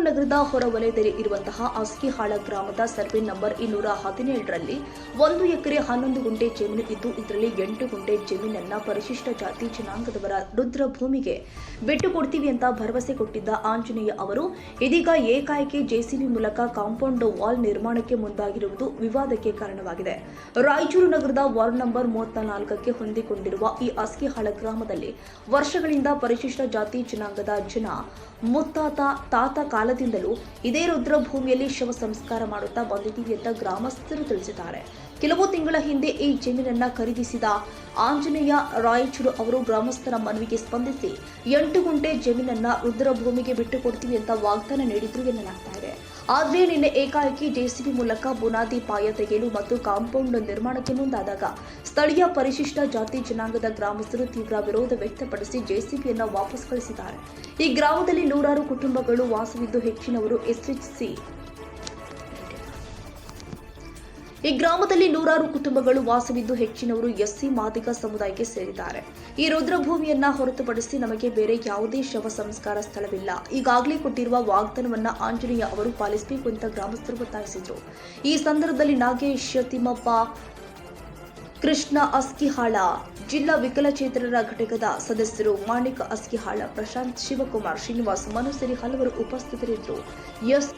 ನಗರದ ಹೊರವಲಯದಲ್ಲಿ ಇರುವಂತಹ ಅಸ್ಕಿಹಾಳ ಗ್ರಾಮದ ಸರ್ವೆ ನಂಬರ್ ಇನ್ನೂರ ಹದಿನೇಳರಲ್ಲಿ ಒಂದು ಎಕರೆ ಹನ್ನೊಂದು ಗುಂಟೆ ಜಮೀನು ಇದ್ದು ಇದರಲ್ಲಿ ಎಂಟು ಗುಂಟೆ ಜಮೀನನ್ನ ಪರಿಶಿಷ್ಟ ಜಾತಿ ಜನಾಂಗದವರ ರುದ್ರ ಭೂಮಿಗೆ ಬಿಟ್ಟು ಕೊಡ್ತೀವಿ ಅಂತ ಭರವಸೆ ಕೊಟ್ಟಿದ್ದ ಆಂಜನೇಯ ಅವರು, ಇದೀಗ ಏಕಾಏಕಿ ಜೆಸಿಬಿ ಮೂಲಕ ಕಾಂಪೌಂಡ್ ವಾಲ್ ನಿರ್ಮಾಣಕ್ಕೆ ಮುಂದಾಗಿರುವುದು ವಿವಾದಕ್ಕೆ ಕಾರಣವಾಗಿದೆ. ರಾಯಚೂರು ನಗರದ ವಾರ್ಡ್ ನಂಬರ್ ಮೂವತ್ತ ನಾಲ್ಕಕ್ಕೆ ಹೊಂದಿಕೊಂಡಿರುವ ಈ ಅಸ್ಕಿಹಾಳ ಗ್ರಾಮದಲ್ಲಿ ವರ್ಷಗಳಿಂದ ಪರಿಶಿಷ್ಟ ಜಾತಿ ಜನಾಂಗದ ಜನ ಮುತ್ತಾತ, ತಾತ ಕಾಲದಿಂದಲೂ ಇದೇ ರುದ್ರಭೂಮಿಯಲ್ಲಿ ಶವ ಸಂಸ್ಕಾರ ಮಾಡುತ್ತಾ ಬಂದಿದ್ದೀವಿ ಅಂತ ಗ್ರಾಮಸ್ಥರು ತಿಳಿಸಿದ್ದಾರೆ. ಕೆಲವು ತಿಂಗಳ ಹಿಂದೆ ಈ ಜಮೀನನ್ನ ಖರೀದಿಸಿದ ಆಂಜನೇಯ ರಾಯಚೂರು ಅವರು ಗ್ರಾಮಸ್ಥರ ಮನವಿಗೆ ಸ್ಪಂದಿಸಿ ಎಂಟು ಗುಂಟೆ ಜಮೀನನ್ನ ರುದ್ರಭೂಮಿಗೆ ಬಿಟ್ಟು ಕೊಡ್ತೀವಿ ಅಂತ ವಾಗ್ದಾನ ನೀಡಿದ್ರು ಎನ್ನಲಾಗ್ತಾ ಇದೆ. ಆದ್ರೆ ನಿನ್ನೆ ಏಕಾಏಕಿ ಜೆಸಿಬಿ ಮೂಲಕ ಬುನಾದಿ ಪಾಯ ತೆಗೆಯಲು ಮತ್ತು ಕಾಂಪೌಂಡ್ ನಿರ್ಮಾಣಕ್ಕೆ ಮುಂದಾದಾಗ ಸ್ಥಳೀಯ ಪರಿಶಿಷ್ಟ ಜಾತಿ ಜನಾಂಗದ ಗ್ರಾಮಸ್ಥರು ತೀವ್ರ ವಿರೋಧ ವ್ಯಕ್ತಪಡಿಸಿ ಜೆಸಿಬಿಯನ್ನ ವಾಪಸ್ ಕಳಿಸಿದ್ದಾರೆ. ಈ ಗ್ರಾಮದಲ್ಲಿ ನೂರಾರು ಕುಟುಂಬಗಳು ವಾಸವಿದ್ದು ಹೆಚ್ಚಿನವರು ಎಸ್ಎಚ್ಸಿ ಈ ಗ್ರಾಮದಲ್ಲಿ ನೂರಾರು ಕುಟುಂಬಗಳು ವಾಸವಿದ್ದು ಹೆಚ್ಚಿನವರು ಎಸ್ಸಿ ಮಾದಿಗ ಸಮುದಾಯಕ್ಕೆ ಸೇರಿದ್ದಾರೆ. ಈ ರುದ್ರಭೂಮಿಯನ್ನ ಹೊರತುಪಡಿಸಿ ನಮಗೆ ಬೇರೆ ಯಾವುದೇ ಶವ ಸಂಸ್ಕಾರ ಸ್ಥಳವಿಲ್ಲ. ಈಗಾಗಲೇ ಕೊಟ್ಟಿರುವ ವಾಗ್ದಾನವನ್ನ ಆಂಜನೇಯ ಅವರು ಪಾಲಿಸಬೇಕು ಅಂತ ಗ್ರಾಮಸ್ಥರು ಒತ್ತಾಯಿಸಿದರು. ಈ ಸಂದರ್ಭದಲ್ಲಿ ನಾಗೇಶ್, ತಿಮ್ಮಪ್ಪ, ಕೃಷ್ಣ ಅಸ್ಕಿಹಾಳ, ಜಿಲ್ಲಾ ವಿಕಲಚೇತನರ ಘಟಕದ ಸದಸ್ಯರು ಮಾಣಿಕ ಅಸ್ಕಿಹಾಳ, ಪ್ರಶಾಂತ್ ಶಿವಕುಮಾರ್ ಶ್ರೀನಿವಾಸ್, ಮನು ಸೇರಿ ಹಲವರು ಉಪಸ್ಥಿತರಿದ್ದರು. ಎಸ್